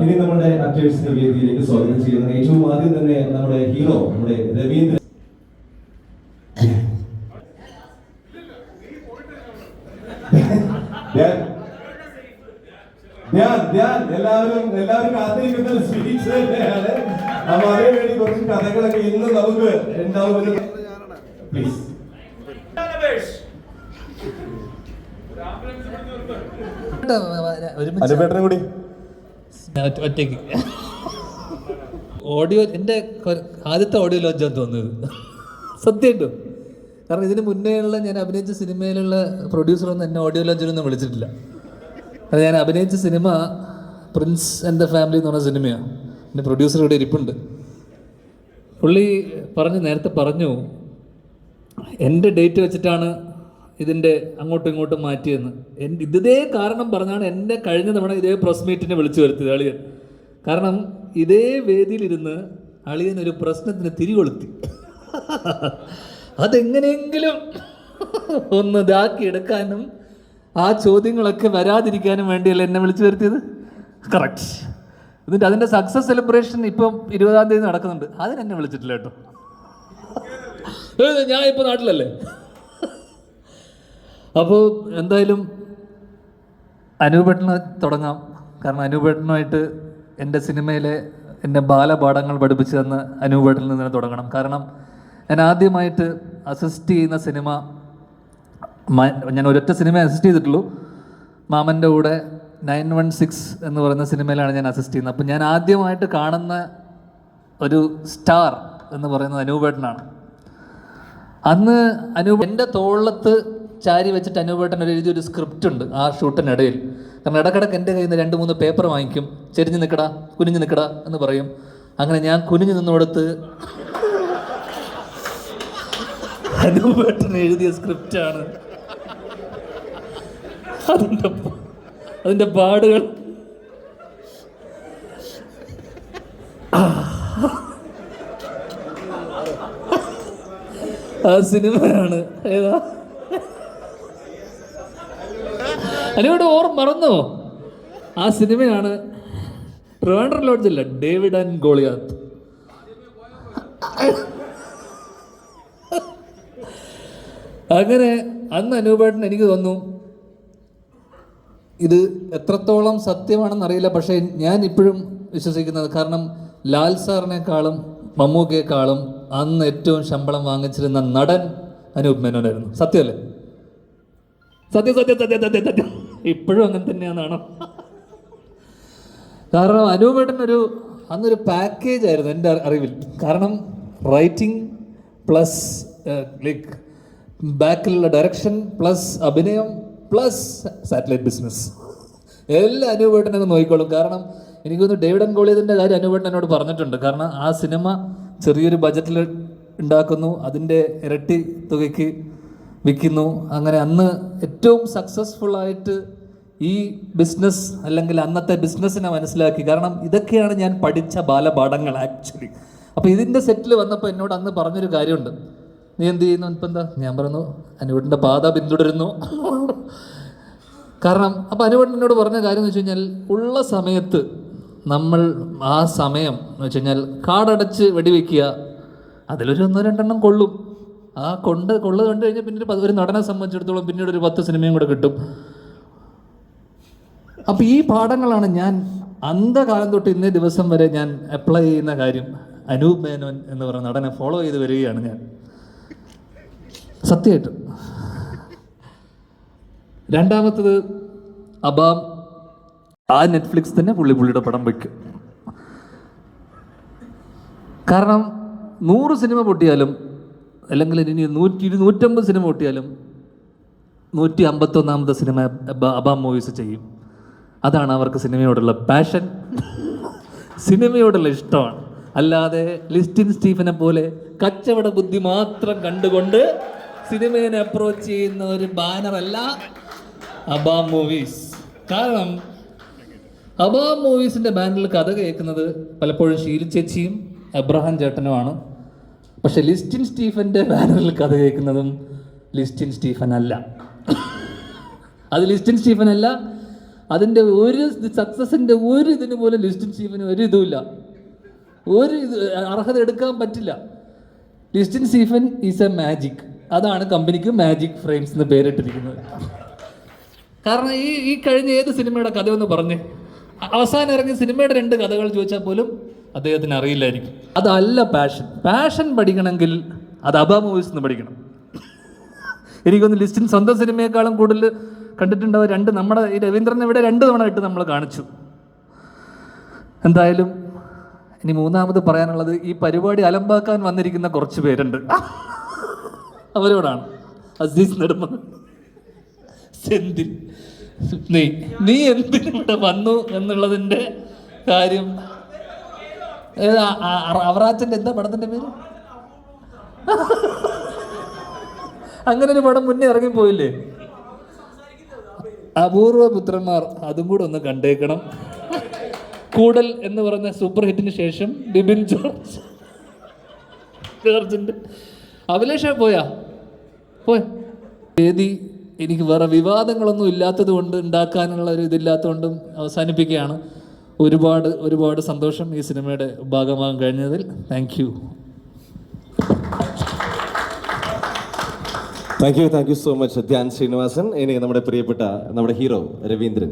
ഇനി നമ്മുടെ ആക്ടേഴ്സിന്റെ വേദിയിലേക്ക് സ്വാഗതം ചെയ്യുന്ന ഏറ്റവും ആദ്യം തന്നെ നമ്മുടെ ഹീറോ നമ്മുടെ രവീന്ദ്ര എല്ലാവരും എല്ലാവരും കാത്തിരിക്കുന്ന ഒരു സ്പീച്ച് തന്നെയാണ് അപ്പൊ അതേ വേണ്ടി കുറച്ച് കഥകളൊക്കെ ഇന്ന് നമുക്ക് ഉണ്ടാവുമെന്ന് പ്ലീസ് ഒരുമിച്ച് അനുപേട്ടനും കൂടി. ഒറ്റയ്ക്ക്. ഓഡിയോ എന്റെ ആദ്യത്തെ ഓഡിയോ ലോഞ്ചാണ് തോന്നുന്നത് സത്യമുണ്ടോ കാരണം ഇതിന് മുന്നേയുള്ള ഞാൻ അഭിനയിച്ച സിനിമയിലുള്ള പ്രൊഡ്യൂസറൊന്നും എന്നെ ഓഡിയോ ലോഞ്ചിലൊന്നും വിളിച്ചിട്ടില്ല. അത് ഞാൻ അഭിനയിച്ച സിനിമ പ്രിൻസ് ആൻഡ് ദ ഫാമിലി എന്ന് പറഞ്ഞ സിനിമയാണ്. എന്റെ പ്രൊഡ്യൂസർ ഇവിടെ ഇരിപ്പുണ്ട്. പുള്ളി പറഞ്ഞു നേരത്തെ പറഞ്ഞു എന്റെ ഡേറ്റ് വെച്ചിട്ടാണ് ഇതിന്റെ അങ്ങോട്ടും ഇങ്ങോട്ടും മാറ്റിയെന്ന്. എന്റെ ഇതേ കാരണം പറഞ്ഞാണ് എന്നെ കഴിഞ്ഞ തവണ ഇതേ പ്രസ് മീറ്റിനെ വിളിച്ചു വരുത്തിയത് അളിയൻ. കാരണം ഇതേ വേദിയിലിരുന്ന് അളിയൻ ഒരു പ്രശ്നത്തിന് തിരികൊളുത്തി. അതെങ്ങനെയെങ്കിലും ഒന്ന് ഇതാക്കി എടുക്കാനും ആ ചോദ്യങ്ങളൊക്കെ വരാതിരിക്കാനും വേണ്ടിയല്ല എന്നെ വിളിച്ചു വരുത്തിയത്? കറക്റ്റ് എന്നിട്ട് അതിന്റെ സക്സസ് സെലിബ്രേഷൻ ഇപ്പം ഇരുപതാം തീയതി നടക്കുന്നുണ്ട്. അതിനെന്നെ വിളിച്ചിട്ടില്ല കേട്ടോ. ഞാൻ ഇപ്പോൾ നാട്ടിലല്ലേ? അപ്പോൾ എന്തായാലും അനൂപേട്ടന് തുടങ്ങാം. കാരണം അനൂപേട്ടനുമായിട്ട് എന്റെ സിനിമയിലെ എന്റെ ബാലപാഠങ്ങൾ പഠിപ്പിച്ചു തന്ന അനൂപേട്ടനിൽ നിന്ന് തുടങ്ങണം. കാരണം ഞാൻ ആദ്യമായിട്ട് അസിസ്റ്റ് ചെയ്യുന്ന സിനിമ ഞാൻ ഒരൊറ്റ സിനിമ അസിസ്റ്റ് ചെയ്തിട്ടുള്ളൂ. മാമന്റെ കൂടെ നയൻ വൺ സിക്സ് എന്ന് പറയുന്ന സിനിമയിലാണ് ഞാൻ അസിസ്റ്റ് ചെയ്യുന്നത്. അപ്പം ഞാൻ ആദ്യമായിട്ട് കാണുന്ന ഒരു സ്റ്റാർ എന്ന് പറയുന്നത് അനൂപേട്ടനാണ് അന്ന് അനൂപ് എന്റെ തോളത്ത് ചാരി വെച്ചിട്ട് അനൂപേട്ടൻ ഒരു എഴുതിയൊരു സ്ക്രിപ്റ്റ് ഉണ്ട് ആ ഷൂട്ടിനിടയിൽ. കാരണം ഇടക്കിടക്ക് എന്റെ കയ്യിൽ നിന്ന് രണ്ട് മൂന്ന് പേപ്പർ വാങ്ങിക്കും. ചെരിഞ്ഞ് നിൽക്കടാ കുനിഞ്ഞ് നിൽക്കടാ എന്ന് പറയും. അങ്ങനെ ഞാൻ കുനിഞ്ഞ് നിന്നോടത്ത് അനൂപേട്ടൻ എഴുതിയ സ്ക്രിപ്റ്റാണ് അതിന്റെ അതിന്റെ പാടുകൾ. ആ സിനിമയാണ്. ഏതാ? അതിനോട് ഓർമ്മ മറന്നോ? ആ സിനിമയാണ് ട്രിവാൻഡ്രം ലോഡ്ജില്ല ഡേവിഡ് ആൻഡ് ഗോളിയാത്ത്. അങ്ങനെ അന്ന് അനൂപേട്ടൻ എനിക്ക് തോന്നുന്നു ഇത് എത്രത്തോളം സത്യമാണെന്ന് അറിയില്ല പക്ഷേ ഞാൻ ഇപ്പോഴും വിശ്വസിക്കുന്നത് കാരണം ലാൽ സാറിനേക്കാളും മമ്മൂക്കയെക്കാളും അന്ന് ഏറ്റവും ശമ്പളം വാങ്ങിച്ചിരുന്ന നടൻ അനൂപ് മേനോനായിരുന്നു. സത്യമല്ലേ? സത്യം സത്യം സത്യം സത്യം സത്യം ഇപ്പോഴും അങ്ങനെ തന്നെയാണെന്നാണ് കാരണം അനൂപേട്ടൻ ഒരു അന്നൊരു പാക്കേജ് ആയിരുന്നു എന്റെ അറിവിൽ. കാരണം റൈറ്റിംഗ് പ്ലസ് ലൈക്ക് ബാക്കിലുള്ള ഡയറക്ഷൻ പ്ലസ് അഭിനയം പ്ലസ് സാറ്റലൈറ്റ് ബിസിനസ് എല്ലാം അനൂപേട്ടൻ നോക്കിക്കോളും. കാരണം എനിക്ക് ഡേവിഡ് ആൻഡ് ഗോളിയതിന്റെ കാര്യം അനൂപേട്ടൻ എന്നോട് പറഞ്ഞിട്ടുണ്ട്. കാരണം ആ സിനിമ ചെറിയൊരു ബജറ്റിൽ ഉണ്ടാക്കുന്നു. അതിന്റെ ഇരട്ടി തുകയ്ക്ക് വിൽക്കുന്നു. അങ്ങനെ അന്ന് ഏറ്റവും സക്സസ്ഫുള്ളായിട്ട് ഈ ബിസിനസ് അല്ലെങ്കിൽ അന്നത്തെ ബിസിനസ്സിനെ മനസ്സിലാക്കി. കാരണം ഇതൊക്കെയാണ് ഞാൻ പഠിച്ച ബാലപാഠങ്ങൾ ആക്ച്വലി അപ്പോൾ ഇതിന്റെ സെറ്റിൽ വന്നപ്പോൾ എന്നോട് അന്ന് പറഞ്ഞൊരു കാര്യമുണ്ട്. നീ എന്ത് ചെയ്യുന്നു? ഇപ്പം എന്താ? ഞാൻ പറഞ്ഞു അനുവേട്ടന്റെ പാത പിന്തുടരുന്നു. കാരണം അപ്പോൾ അനുവേട്ടൻ എന്നോട് പറഞ്ഞ കാര്യം എന്ന് വെച്ച് കഴിഞ്ഞാൽ ഉള്ള സമയത്ത് നമ്മൾ ആ സമയം എന്ന് വെച്ച് കഴിഞ്ഞാൽ കാടടച്ച് വെടിവെക്കുക അതിലൊരു ഒന്നോ രണ്ടെണ്ണം കൊള്ളും. ആ കൊണ്ട് കൊള്ളു കണ്ടു കഴിഞ്ഞാൽ പിന്നെ ഒരു പത്ത് ഒരു നടനെ സംബന്ധിച്ചിടത്തോളം പിന്നീട് ഒരു പത്ത് സിനിമയും കൂടെ കിട്ടും. അപ്പോൾ ഈ പാഠങ്ങളാണ് ഞാൻ അന്ധകാലം തൊട്ട് ഇന്നേ ദിവസം വരെ ഞാൻ അപ്ലൈ ചെയ്യുന്ന കാര്യം. അനൂപ് മേനോൻ എന്ന് പറയുന്ന നടനെ ഫോളോ ചെയ്ത് വരികയാണ് ഞാൻ. സത്യമായിട്ടും. രണ്ടാമത്തത് അബാം ആ നെറ്റ്ഫ്ലിക്സ് തന്നെ പുള്ളി പുള്ളിയുടെ പടം വയ്ക്കും കാരണം നൂറ് സിനിമ പൊട്ടിയാലും അല്ലെങ്കിൽ ഇനി നൂറ്റി നൂറ്റമ്പത് സിനിമ ഒട്ടിയാലും നൂറ്റി അമ്പത്തൊന്നാമത്തെ സിനിമ അബ- മൂവീസ് ചെയ്യും. അതാണ് അവർക്ക് സിനിമയോടുള്ള പാഷൻ സിനിമയോടുള്ള ഇഷ്ടമാണ്. അല്ലാതെ ലിസ്റ്റിൻ സ്റ്റീഫനെ പോലെ കച്ചവട ബുദ്ധി മാത്രം കണ്ടുകൊണ്ട് സിനിമയെ അപ്രോച്ച് ചെയ്യുന്ന ഒരു ബാനറല്ല അബാം മൂവീസ് കാരണം അബാം മൂവീസിന്റെ ബാനറിൽ കഥ കേൾക്കുന്നത് പലപ്പോഴും ശീലിച്ചേച്ചിയും അബ്രഹാം ചേട്ടനുമാണ്. പക്ഷെ ലിസ്റ്റിൻ സ്റ്റീഫന്റെ ബാനറിൽ കഥ കേൾക്കുന്നതും ലിസ്റ്റിൻ സ്റ്റീഫൻ അല്ല അത് ലിസ്റ്റിൻ സ്റ്റീഫൻ അല്ല അതിന്റെ ഒരു സക്സസിന്റെ ഒരു ഇതിന് പോലും ലിസ്റ്റിൻ സ്റ്റീഫന് ഒരു ഇതുമില്ല. ഒരു ഇത് അർഹത എടുക്കാൻ പറ്റില്ല. Listin Stephen is a magic. അതാണ് കമ്പനിക്ക് മാജിക് ഫ്രെയിംസ് എന്ന് പേരിട്ടിരിക്കുന്നത്. കാരണം ഈ ഈ കഴിഞ്ഞ ഏത് സിനിമയുടെ കഥ പറഞ്ഞേ പറഞ്ഞ്? അവസാനം ഇറങ്ങിയ സിനിമയുടെ രണ്ട് കഥകൾ ചോദിച്ചാൽ പോലും അദ്ദേഹത്തിന് അറിയില്ലായിരിക്കും. അതല്ല പാഷൻ പാഷൻ പഠിക്കണമെങ്കിൽ അത് അബ മൂവീസ് നിന്ന് പഠിക്കണം. എനിക്കൊന്ന് ലിസ്റ്റിൽ സ്വന്തം സിനിമയെക്കാളും കൂടുതൽ കണ്ടിട്ടുണ്ടാവും രണ്ട് നമ്മുടെ ഈ രവീന്ദ്രൻ ഇവിടെ രണ്ട് തവണ ഇട്ട് നമ്മൾ കാണിച്ചു. എന്തായാലും ഇനി മൂന്നാമത് പറയാനുള്ളത് ഈ പരിപാടി അലമ്പാക്കാൻ വന്നിരിക്കുന്ന കുറച്ച് പേരുണ്ട്. അവരോടാണ്. അസീസ് നെടുമ സെന്തിൽ. നീ നീ എന്തിനിവിടെ വന്നു എന്നുള്ളതിന്റെ കാര്യം ഏതാ അവറാച്ചന്റെ എന്താ പടത്തിന്റെ പേര്? അങ്ങനെ ഒരു പടം മുന്നേ ഇറങ്ങിപ്പോയില്ലേ അപൂർവ പുത്രന്മാർ അതും കൂടെ ഒന്ന് കണ്ടേക്കണം. കൂടൽ എന്ന് പറഞ്ഞ സൂപ്പർ ഹിറ്റിന് ശേഷം ബിബിൻ ജോർജ്. ജോർജിന്റെ. അഭിലേഷ പോയാ? പോയ. വേദി എനിക്ക് വേറെ വിവാദങ്ങളൊന്നും ഇല്ലാത്തത് കൊണ്ട് ഉണ്ടാക്കാനുള്ള ഒരു ഇതില്ലാത്തതുകൊണ്ടും അവസാനിപ്പിക്കുകയാണ്. ഒരുപാട് ഒരുപാട് സന്തോഷം ഈ സിനിമയുടെ ഭാഗമാകാൻ കഴിഞ്ഞതിൽ. Thank you thank you thank you so much Dhyan Sreenivasan. ഇനി നമ്മുടെ പ്രിയപ്പെട്ട നമ്മുടെ ഹീറോ രവീന്ദ്രൻ.